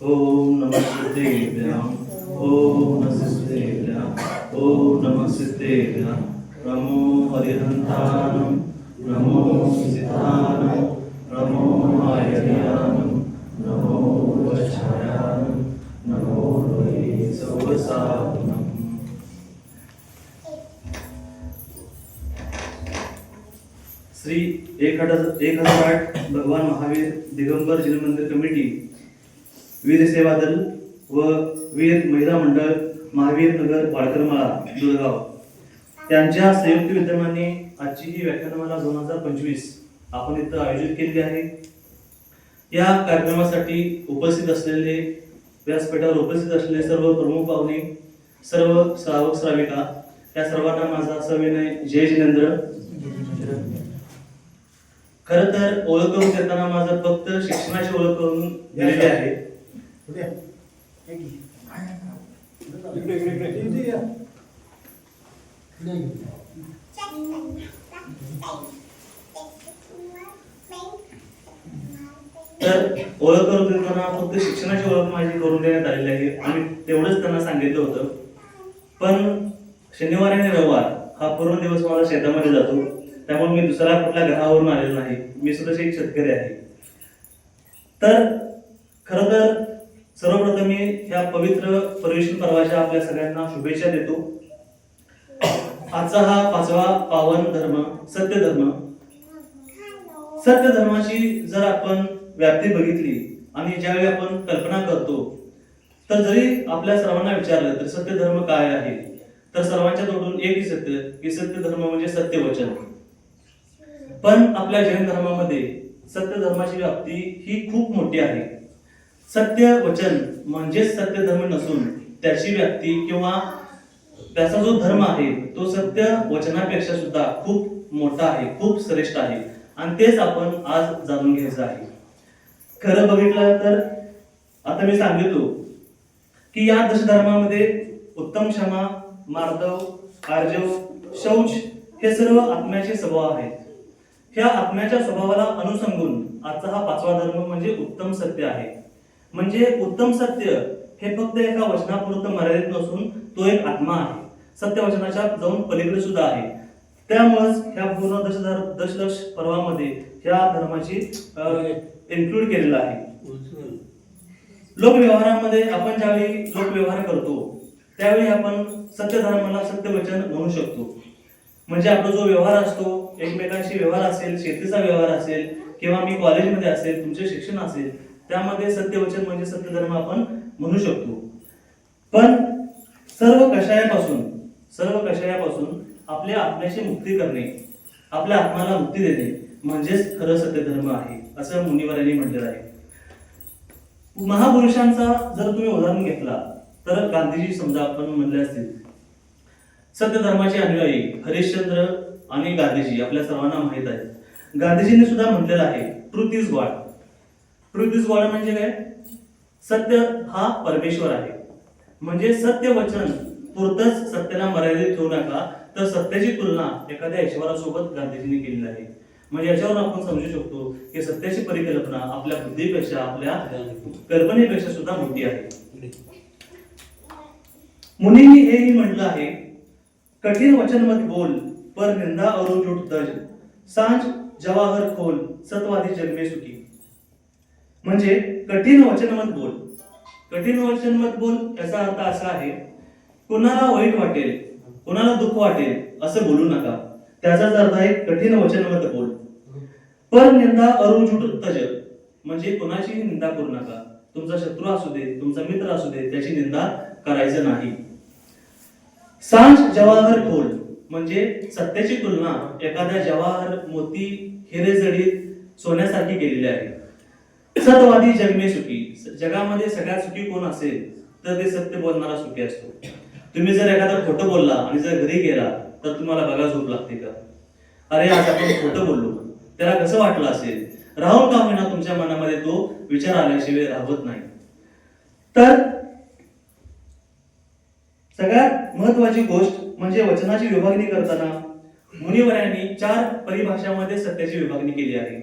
ओम नमः सिद्धेभ्याम ओम नमः सिद्धेभ्याम ओम नमः सिद्धेभ्याम नमो हरिहंतानम नमो सिद्धानम नमो आयर्यानम नमो नमो वै श्री एक हजार एक हजार आठ भगवान महावीर दिगंबर जैन मंदिर कमिटी वीर सेवा दल व वीर महिला मंडळ महावीर नगर वाडकरमाळा दुळगाव त्यांच्या संयुक्त विद्यमाने आजची ही व्याख्यानमाला दोन हजार पंचवीस आपण इथं आयोजित केली आहे. या कार्यक्रमासाठी उपस्थित असलेले व्यासपीठावर उपस्थित असलेले सर्व प्रमुख पाहुणे सर्व श्रावक श्राविका या सर्वांना माझा सविनय जय जिनेंद्र. खर तर ओळख करून देताना माझं फक्त शिक्षणाची ओळख करून दिलेली आहे. तर ओळख करून देताना फक्त शिक्षणाची ओळख माझी करून देण्यात आलेली आहे. आणि तेवढंच त्यांना सांगितलं होतं. पण शनिवार आणि रविवार हा पूर्ण दिवस मला शेतामध्ये जातो. त्यामुळे मी दुसऱ्या कुठल्या ग्रहावरून आलेलो नाही. मी सुद्धा एक शेतकरी आहे. तर खरं तर सर्वप्रथम मी ह्या पवित्र पर्यवेक्षण पर्वाच्या आपल्या सगळ्यांना शुभेच्छा देतो. आजचा हा पाचवा पावन धर्म सत्य धर्म सत्य धर्माची जर आपण व्याप्ती बघितली आणि ज्यावेळी आपण कल्पना करतो तर जरी आपल्या सर्वांना विचारलं तर सत्य धर्म काय आहे? तर सर्वांच्या तोडून एकही सत्य की सत्य धर्म म्हणजे सत्य वचन पण आपल्या जैन धर्मामध्ये सत्य धर्माची व्याप्ती ही खूप मोठी आहे. सत्य वचन म्हणजेच सत्य धर्म नसून त्याची व्याप्ती किंवा त्याचा जो धर्म आहे तो सत्य वचनापेक्षा सुद्धा खूप मोठा आहे खूप श्रेष्ठ आहे. आणि तेच आपण आज जाणून घ्यायचं आहे. खरं बघितलं तर आता मी सांगितलो की या दशधर्मामध्ये उत्तम क्षमा मार्दव आर्जव शौच हे सर्व आत्म्याचे स्वभाव आहेत. ह्या आत्म्याच्या स्वभावाला अनुसंगून आजचा हा पाचवा धर्म म्हणजे उत्तम सत्य आहे. म्हणजे उत्तम सत्य हे फक्त एका वचनापुरतं मर्यादित नसून तो एक आत्मा आहे. सत्य वचनाच्या जाऊन पलीकडे सुद्धा आहे. त्यामुळेच ह्या पूर्ण दशधर दशलक्ष पर्वामध्ये ह्या धर्माची इन्क्लूड केलेला आहे. लोकव्यवहारामध्ये आपण ज्यावेळी लोकव्यवहार करतो त्यावेळी आपण सत्य धर्माला सत्य वचन म्हणू शकतो. म्हणजे आपला जो व्यवहार असतो एकमेकांशी व्यवहार असेल शेतीचा व्यवहार असेल किंवा मी कॉलेजमध्ये असेल तुमचे शिक्षण असेल त्यामध्ये सत्यवचन म्हणजे सत्य धर्म आपण म्हणू शकतो. पण सर्व कषायापासून सर्व कषायापासून आपल्या आत्म्याची मुक्ती करणे आपल्या आत्म्याला मुक्ती देणे म्हणजेच खरं सत्य धर्म आहे असं मुनिवरांनी म्हटलेलं आहे. महापुरुषांचा जर तुम्ही उदाहरण घेतला तर गांधीजी समजा आपण म्हणले असतील सत्य धर्माचे अनुयायी हरिश्चंद्र आणि गांधीजी आपल्या सर्वांना माहीत आहे. गांधीजींनी सुद्धा म्हटलेलं आहे ट्रुथ इज गॉड ट्रुथ म्हणजे काय? सत्य हा परमेश्वर आहे. म्हणजे सत्य वचन पुरतच सत्याला मर्यादित ठेवू नका. तर सत्याची तुलना एखाद्या ईश्वरासोबत गांधीजींनी केलेली आहे. म्हणजे याच्यावर आपण समजू शकतो की सत्याची परिकल्पना आपल्या बुद्धीपेक्षा आपल्या कल्पनेपेक्षा सुद्धा मोठी आहे. मुनींनी हेही म्हटलं आहे कठीण वचन मत बोल पर निंदा अरुण जुट दज. सांज जवाहर खोल सत्वादी जन्मे सुखी. म्हणजे कठीण वचन मत बोल. कठीण वचन मत बोल याचा अर्थ असा आहे कोणाला वाईट वाटेल कोणाला दुःख वाटेल असं बोलू नका. त्याचाच अर्थ आहे कठीण वचनमत बोल. पर निंदा अरुजुट तज म्हणजे कुणाची निंदा करू नका. तुमचा शत्रू असू दे तुमचा मित्र असू दे त्याची निंदा करायचं नाही. सांज जवाहर खोल. म्हणजे सत्याची तुलना एखाद्या जवाहर मोती हिरे जडीत सोन्यासारखी केलेली आहे. सतवादी जगमे सुखी। जगामध्ये सगळ्यात सुखी कोण असेल तर ते सत्य बोलणारा सुखी असतो. तुम्ही जर एखादा खोटं बोलला आणि जर घरी गेला तर तुम्हाला बघा झोप लागते का? अरे आज आपण खोटं बोललो. त्याला कसं वाटलं असेल? राहून का होईना तुमच्या मनामध्ये तो विचार आल्याशिवाय राहत नाही. तर सगळ्यात महत्वाची गोष्ट म्हणजे वचनाची विभागणी करताना. मुनिवरांनी चार परिभाषामध्ये सत्याची विभागणी केली आहे.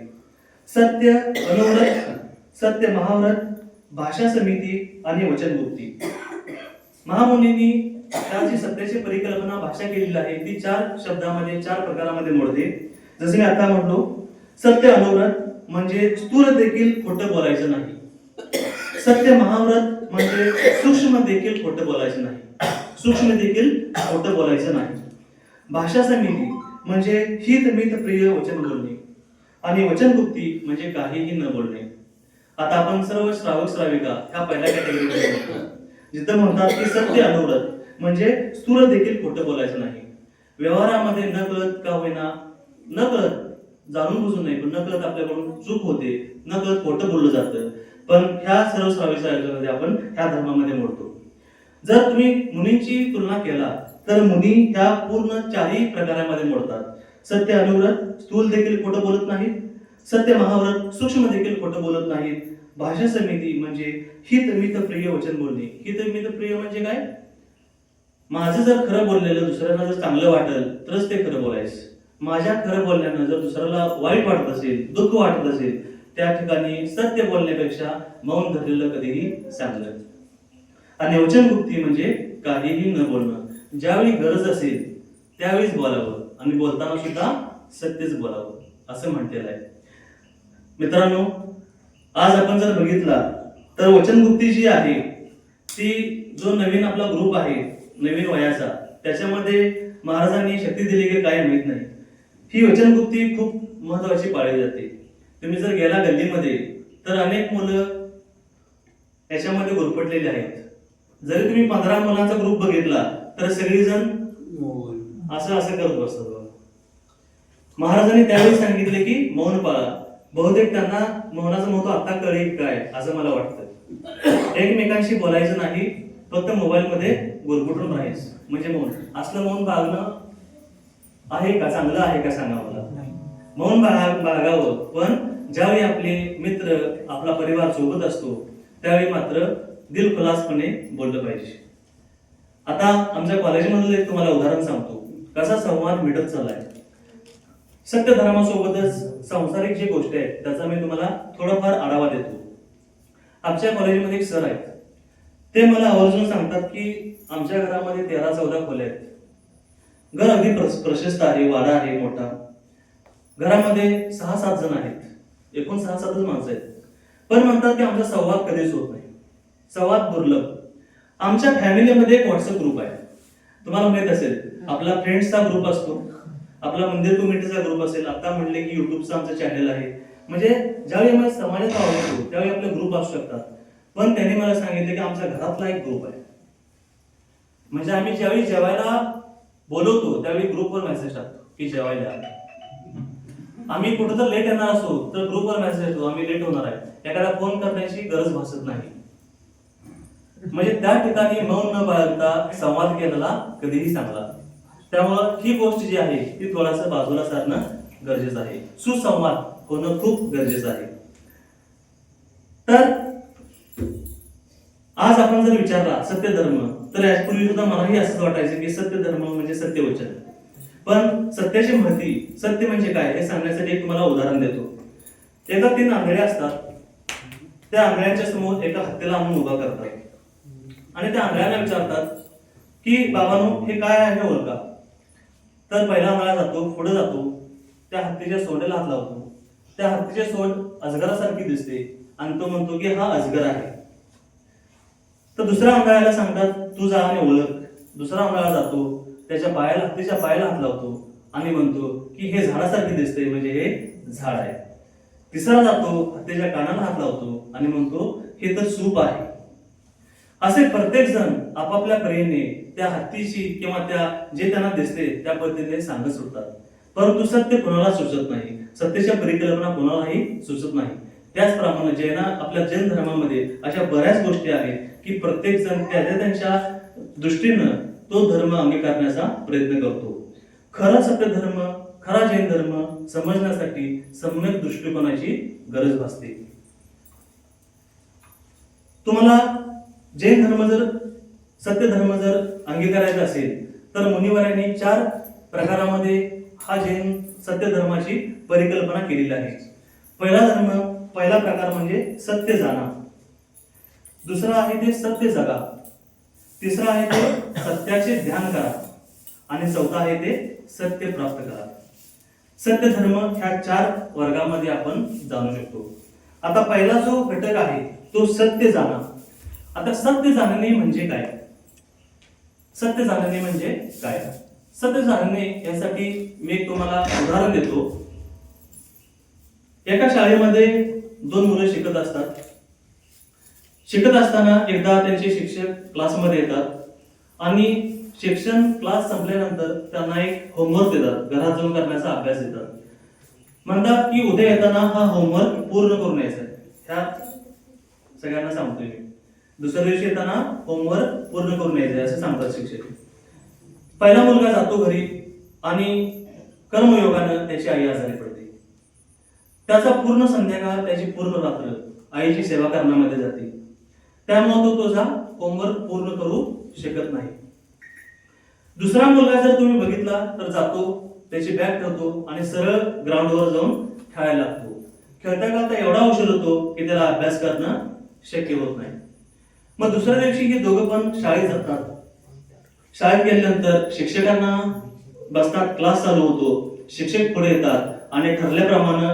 सत्य अनुव्रत सत्य महाव्रत भाषा समिती आणि वचनमुक्ती महामुनींनी त्या सत्याची परिकल्पना भाषा केलेली आहे. ती चार शब्दामध्ये चार प्रकारामध्ये मोडते. जसे मी आता म्हणलो सत्य अनुव्रत म्हणजे स्थूल देखील खोटं बोलायचं नाही. सत्य महाव्रत म्हणजे सूक्ष्म देखील खोटं बोलायचं नाही. सूक्ष्म देखील खोटं बोलायचं नाही. भाषा समिती म्हणजे हित मित प्रिय वचन बोलणे आणि वचनमुक्ती म्हणजे काहीही न बोलणे. आता आपण सर्व श्रावक श्राविका ह्या पहिल्या कॅटेगरीमध्ये येतो. जिथं म्हणतात की सत्य अनुव्रत म्हणजे स्थूल देखील खोटं बोलायचं नाही. व्यवहारामध्ये न कळत का होईना न कळत जाणून बुजून नाही पण न कळत आपल्याकडून चूक होते न कळत खोटं बोललं जातं. पण ह्या सर्व श्राविक श्राविकामध्ये आपण ह्या धर्मामध्ये मोडतो. जर तुम्ही मुनींची तुलना केला तर मुनी ह्या पूर्ण चारही प्रकारामध्ये मोडतात. सत्य अनुव्रत स्थूल देखील खोटं बोलत नाहीत. सत्य महाव्रत सूक्ष्म देखील खोटं बोलत नाहीत. भाषा समिती म्हणजे हित मित प्रिय वचन बोलणे. हित मित प्रिय म्हणजे काय? माझं जर खरं बोललेलं दुसऱ्यांना जर चांगलं वाटेल तरच ते खरं बोलायचं. माझ्या खरं बोलण्यानं जर दुसऱ्याला वाईट वाटत असेल दुःख वाटत असेल त्या ठिकाणी सत्य बोलण्यापेक्षा मौन धरलेलं कधीही चांगलं. आणि वचन गुप्ती म्हणजे काहीही न बोलणं. ज्यावेळी गरज असेल त्यावेळीच बोलावं. आणि बोलताना सुद्धा सत्यच बोलावं. असं म्हटलेलं आहे. मित्रांनो आज आपण जर बघितला तर वचनमुक्ती जी आहे ती जो नवीन आपला ग्रुप आहे नवीन वयाचा त्याच्यामध्ये महाराजांनी शक्ती दिली की काय माहीत नाही. ही वचनमुक्ती खूप महत्वाची पाळली जाते. तुम्ही जर गेला गल्लीमध्ये तर अनेक मुलं याच्यामध्ये गुरफटलेली आहेत. जरी तुम्ही पंधरा मुलांचा ग्रुप बघितला तर सगळेजण असं असं करत बसतात. महाराजांनी त्यावेळी सांगितले की मौन पाळा. बहुतेक त्यांना मौनाचं महत्त्व आता कळेल काय असं मला वाटतं. एकमेकांशी बोलायचं नाही फक्त मोबाईल मध्ये गुरगुटून राहायचं. म्हणजे मौन असलं मौन बाळगणं आहे का? चांगलं आहे का सांगा मला? मौन बाळा बाळगावं पण ज्यावेळी आपले मित्र आपला परिवार सोबत असतो त्यावेळी मात्र दिलखुलासपणे बोललं पाहिजे. आता आमच्या कॉलेजमधलं एक तुम्हाला उदाहरण सांगतो. कसा संवाद मिटत चाललाय? सत्य धर्मासोबतच सांसारिक जी गोष्ट आहे त्याचा मी तुम्हाला थोडाफार आढावा देतो. आमच्या कॉलेजमध्ये एक सर आहेत. ते मला आवर्जून सांगतात की आमच्या घरामध्ये तेरा चौदा खोल्या आहेत. घर अगदी प्रशस्त आहे वाडा आहे मोठा. घरामध्ये सहा सात जण आहेत. एकूण सहा सातच माणसं आहेत. पण म्हणतात की आमचा संवाद कधीच होत नाही. संवाद दुर्लभ. आमच्या फॅमिलीमध्ये एक व्हॉट्सअप ग्रुप आहे. तुम्हाला माहीत असेल आपला फ्रेंड्सचा ग्रुप असतो. आपला मंदिर कमिटीचा ग्रुप असेल आता म्हणले की युट्यूबचं आमचं चॅनल आहे. म्हणजे ज्यावेळी आम्हाला समाजात आवडतो त्यावेळी आपले ग्रुप असू शकतात. पण त्यांनी मला सांगितलं की आमच्या घरातला एक ग्रुप आहे. म्हणजे आम्ही ज्यावेळी जेवायला बोलवतो त्यावेळी ग्रुपवर मेसेज टाकतो की जेवायला आम्ही कुठं तर लेट येणार असो तर ग्रुपवर मेसेज येतो आम्ही लेट होणार आहे. एखादा फोन करण्याची गरज भासत नाही. म्हणजे त्या ठिकाणी मौन न बाळगता संवाद केलेला कधीही चांगला त्यामुळं ही गोष्ट जी आहे ती थोडासा बाजूला सारणं गरजेचं आहे. सुसंवाद होणं खूप गरजेचं आहे. तर आज आपण जर विचारला सत्य धर्म तर यापूर्वी सुद्धा मलाही असंच वाटायचं की सत्य धर्म म्हणजे सत्यवचन. पण सत्याची महती सत्य म्हणजे काय हे सांगण्यासाठी एक तुम्हाला उदाहरण देतो. एका तीन आंधळ्या असतात. त्या आंधळ्यांच्या समोर एका हत्तीला आणून उभा करतात. आणि त्या आंधळ्यांना विचारतात की बाबानो हे काय आहे ओळखा? तर पहिला आंधळा जातो पुढे जातो त्या हत्तीच्या सोंडेला हात लावतो. त्या हत्तीचे सोंड अजगरासारखी दिसते आणि तो म्हणतो की हा अजगर आहे. तर दुसऱ्या आंधळ्याला सांगतात तू जा आणि ओळख. दुसरा आंधळा जातो त्याच्या पायाला हत्तीच्या पायाला हात लावतो आणि म्हणतो की हे झाडासारखे दिसते म्हणजे हे झाड आहे. तिसरा जातो हत्तीच्या कानाला हात लावतो आणि म्हणतो हे तर सूप आहे. असे प्रत्येक जण आपापल्या परीने त्या हत्तीशी किंवा त्या जे त्यांना दिसते त्या पद्धतीने सांगत सुटतात. परंतु सत्य कोणाला सुचत नाही? सत्याच्या परिकल्पना कोणालाही सुचत नाही. त्याचप्रमाणे जैना आपल्या जैन धर्मामध्ये अशा बऱ्याच गोष्टी आहेत की प्रत्येक जण त्याच्या त्यांच्या दृष्टीनं तो धर्म अंगीकारण्याचा प्रयत्न करतो. खरा सत्य धर्म खरा जैन धर्म समजण्यासाठी सम्यक दृष्टिकोनाची गरज भासते. तुम्हाला जैन धर्म जर सत्य धर्म जर अंगीकारायचा असेल तर मुनिवाऱ्यांनी चार प्रकारामध्ये हा जैन सत्य धर्माची परिकल्पना केलेली आहे. पहिला धर्म पहिला प्रकार म्हणजे सत्य जाणा. दुसरा आहे ते सत्य जगा. तिसरा आहे ते सत्याचे ध्यान करा. आणि चौथा आहे ते सत्य प्राप्त करा. सत्य धर्म ह्या चार वर्गामध्ये आपण जाणू शकतो. आता पहिला जो घटक आहे तो सत्य जाणा. आता सत्य जाणणे म्हणजे काय? सत्य जाणणे म्हणजे काय? सत्य जाणणे यासाठी मी एक तुम्हाला उदाहरण देतो. एका शाळेमध्ये दोन मुलं शिकत असतात. शिकत असताना एकदा त्यांचे शिक्षक क्लासमध्ये येतात आणि शिक्षण क्लास संपल्यानंतर त्यांना एक होमवर्क देतात घरात जाऊन करण्याचा अभ्यास देतात. म्हणतात की उद्या येताना हा होमवर्क पूर्ण करून यायचा ह्या सगळ्यांना सांगतोय मी. दुसऱ्या दिवशी येताना होमवर्क पूर्ण करून यायचं आहे असं सांगतात शिक्षक. पहिला मुलगा जातो घरी आणि कर्मयोगानं त्याची आई आजारी पडते. त्याचा पूर्ण संध्याकाळ त्याची पूर्ण रात्र आईची सेवा करण्यामध्ये जाते. त्यामुळे तो तुझा होमवर्क पूर्ण करू शकत नाही. दुसरा मुलगा जर तुम्ही बघितला तर जातो त्याची बॅग ठेवतो आणि सरळ ग्राउंडवर जाऊन खेळायला लागतो. खेळता खेळता एवढा उशीर होतो की त्याला अभ्यास करणं शक्य होत नाही. मग दुसऱ्या दिवशी हे दोघं पण शाळेत जातात. शाळेत गेल्यानंतर शिक्षकांना बसतात क्लास चालू होतो शिक्षक पुढे येतात आणि ठरल्याप्रमाणे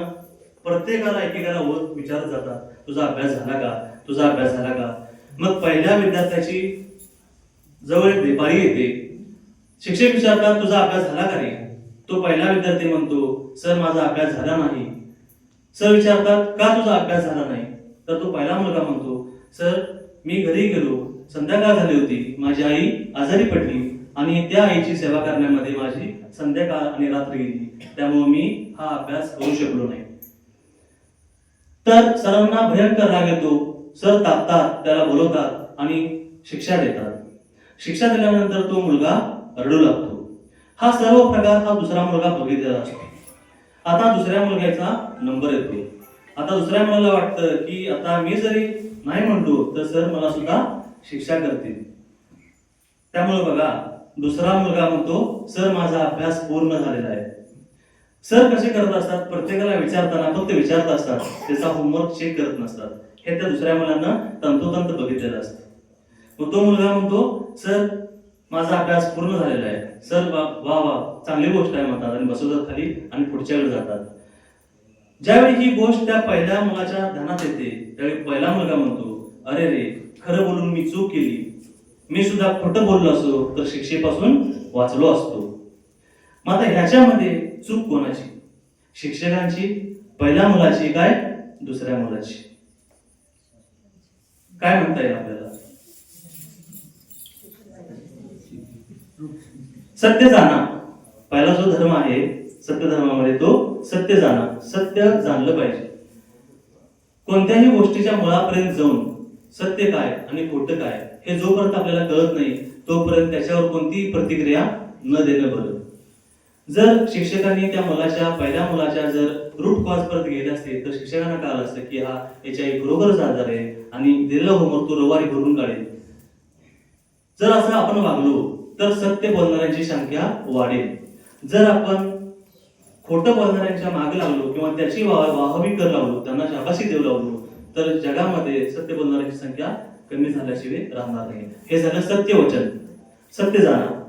प्रत्येकाला एकेकाला वर विचारत जातात. तुझा अभ्यास झाला का? तुझा अभ्यास झाला का? मग पहिल्या विद्यार्थ्याची जवळ येते पाळी येते. शिक्षक विचारतात तुझा अभ्यास झाला का रे तो पहिला विद्यार्थी म्हणतो सर माझा अभ्यास झाला नाही. सर विचारतात का तुझा अभ्यास झाला नाही? तर तो पहिला मुलगा म्हणतो सर मी घरी गेलो संध्याकाळ झाली होती. माझी आई आजारी पडली आणि त्या आईची सेवा करण्यामध्ये माझी संध्याकाळ आणि रात्र गेली. त्यामुळे मी हा अभ्यास करू शकलो नाही. तर सरांना भयंकर राग येतो. सर तापतात त्याला बोलवतात आणि शिक्षा देतात. शिक्षा दिल्यानंतर तो मुलगा रडू लागतो. हा सर्व प्रकार हा दुसरा मुलगा बघितलेला असतो. आता दुसऱ्या मुलग्याचा नंबर येतो. आता दुसऱ्या मुलाला वाटतं की आता मी जरी नाही म्हणतो तर सर मला सुद्धा शिक्षा करतील. त्यामुळे बघा दुसरा मुलगा म्हणतो सर माझा अभ्यास पूर्ण झालेला आहे. सर कसे करत असतात? प्रत्येकाला विचारताना फक्त विचारत असतात. त्याचा होमवर्क चेक करत नसतात. हे त्या दुसऱ्या मुलांना तंतोतंत बघितलेलं असतं. मग तो मुलगा म्हणतो सर माझा अभ्यास पूर्ण झालेला आहे. सर वा वा वा चांगली गोष्ट आहे म्हणतात आणि बसवतात खाली आणि पुढच्याकडे जातात. ज्यावेळी ही गोष्ट त्या पहिल्या मुलाच्या ध्यानात येते त्यावेळी पहिला मुलगा म्हणतो अरे रे खरं बोलून मी चूक केली. मी सुद्धा खोटं बोललो असतो तर शिक्षेपासून वाचलो असतो. मग आता ह्याच्यामध्ये चूक कोणाची? शिक्षकांची पहिल्या मुलाची काय दुसऱ्या मुलाची? काय म्हणता येईल आपल्याला? सत्य जाणा. पहिला जो धर्म आहे सत्यधर्मामध्ये तो सत्य जाणा सत्य जाणलं पाहिजे. कोणत्याही गोष्टीच्या मुळापर्यंत जाऊन सत्य काय आणि खोटं काय हे जोपर्यंत आपल्याला कळत नाही तोपर्यंत त्याच्यावर कोणतीही प्रतिक्रिया न देणं बरं. जर शिक्षकांनी त्या मुलाच्या पहिल्या मुलाच्या जर रूट कॉज परत घेत असते तर शिक्षकांना कळलं असतं की हा याच्या एक बरोबरच आजार आहे आणि दिलेला होमवर्क तो रविवारी भरून काढेल. जर असं आपण वागलो तर सत्य बोलणाऱ्यांची संख्या वाढेल. जर आपण खोटं बोलणाऱ्यांच्या मागे लागलो किंवा त्याची वा- वाहवी कर लावलो त्यांना शाबाशी देऊ लागलो तर जगामध्ये सत्य बोलणाऱ्यांची संख्या कमी झाल्याशिवाय राहणार नाही. हे झालं सत्य वचन सत्य जाणा.